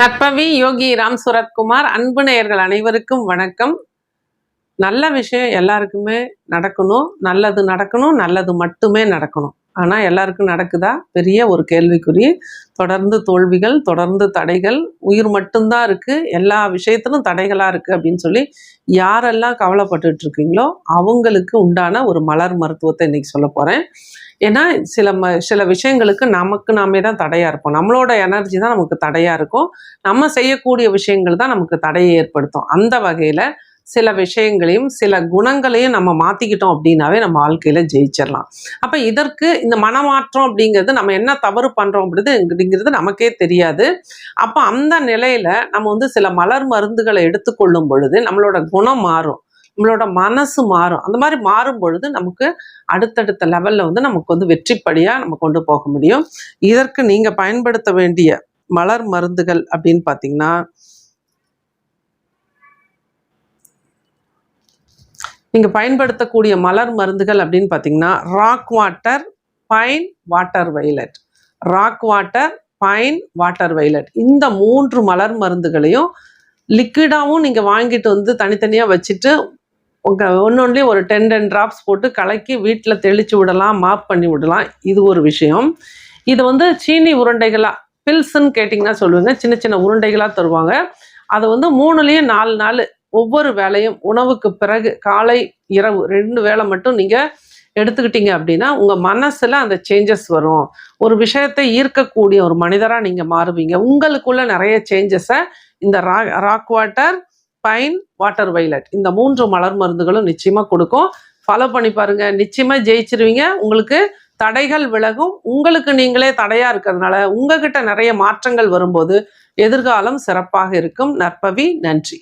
நற்பவி யோகி ராம் சுரத்குமார் அன்பு நேயர்கள் அனைவருக்கும் வணக்கம். நல்ல விஷயம் எல்லாருக்குமே நடக்கணும். நல்லது நடக்கணும் நல்லது மட்டுமே நடக்கணும். ஆனால் எல்லாருக்கும் நடக்குதா? பெரிய ஒரு கேள்விக்குறி. தொடர்ந்து தோல்விகள் தொடர்ந்து தடைகள் உயிர் மட்டும்தான் இருக்குது எல்லா விஷயத்திலும் தடைகளாக இருக்குது அப்படின்னு சொல்லி யாரெல்லாம் கவலைப்பட்டுட்டு இருக்கீங்களோ அவங்களுக்கு உண்டான ஒரு மலர் மருத்துவத்தை இன்றைக்கி சொல்ல போகிறேன் ஏன்னா சில ம சில விஷயங்களுக்கு நமக்கு நாமே தான் தடையாக இருப்போம். நம்மளோட எனர்ஜி தான் நமக்கு தடையாக இருக்கும். நம்ம செய்யக்கூடிய விஷயங்கள் தான் நமக்கு தடையை ஏற்படுத்தும். அந்த வகையில் சில விஷயங்களையும் சில குணங்களையும் நம்ம மாற்றிக்கிட்டோம் அப்படின்னாவே நம்ம வாழ்க்கையில் ஜெயிச்சிடலாம் அப்போ இதற்கு இந்த மனமாற்றம் அப்படிங்கிறது நம்ம என்ன தவறு பண்ணுறோம் அப்படிது அப்படிங்கிறது நமக்கே தெரியாது. அப்போ அந்த நிலையில் நம்ம வந்து சில மலர் மருந்துகளை எடுத்துக்கொள்ளும் பொழுது நம்மளோட குணம் மாறும். நம்மளோட மனசு மாறும். அந்த மாதிரி மாறும் பொழுது நமக்கு அடுத்தடுத்த லெவலில் வந்து நமக்கு வந்து வெற்றிப்படியாக நம்ம கொண்டு போக முடியும். இதற்கு நீங்கள் பயன்படுத்த வேண்டிய மலர் மருந்துகள் அப்படின்னு பார்த்தீங்கன்னா நீங்கள் பயன்படுத்தக்கூடிய மலர் மருந்துகள் அப்படின்னு பார்த்தீங்கன்னா rock water pine water violet rock water pine water violet இந்த மூன்று மலர் மருந்துகளையும் லிக்விடாகவும் நீங்கள் வாங்கிட்டு வந்து தனித்தனியாக வச்சுட்டு உங்கள் ஒன்று ஒரு டென் டென் ட்ராப்ஸ் போட்டு கலக்கி வீட்டில் தெளித்து விடலாம் மாப் பண்ணி விடலாம். இது ஒரு விஷயம். இது வந்து சீனி உருண்டைகளாக பில்ஸ்ன்னு கேட்டிங்கன்னா சொல்லுவேங்க. சின்ன சின்ன உருண்டைகளாக தருவாங்க. அதை வந்து மூணுலேயும் நாலு நாள் ஒவ்வொரு வேலையும் உணவுக்கு பிறகு காலை இரவு ரெண்டு வேளை மட்டும் நீங்கள் எடுத்துக்கிட்டீங்க அப்படின்னா உங்கள் மனசில் அந்த சேஞ்சஸ் வரும். ஒரு விஷயத்தை ஈர்க்கக்கூடிய ஒரு மனிதராக நீங்கள் மாறுவீங்க. உங்களுக்குள்ள நிறைய சேஞ்சஸை இந்த ரா rock water pine water violet இந்த மூன்று மலர் மருந்துகளும் நிச்சயமாக கொடுக்கும். ஃபாலோ பண்ணி பாருங்க. நிச்சயமாக ஜெயிச்சிருவீங்க. உங்களுக்கு தடைகள் விலகும். உங்களுக்கு நீங்களே தடையாக இருக்கிறதுனால உங்ககிட்ட நிறைய மாற்றங்கள் வரும்போது எதிர்காலம் சிறப்பாக இருக்கும். நற்பவி நன்றி.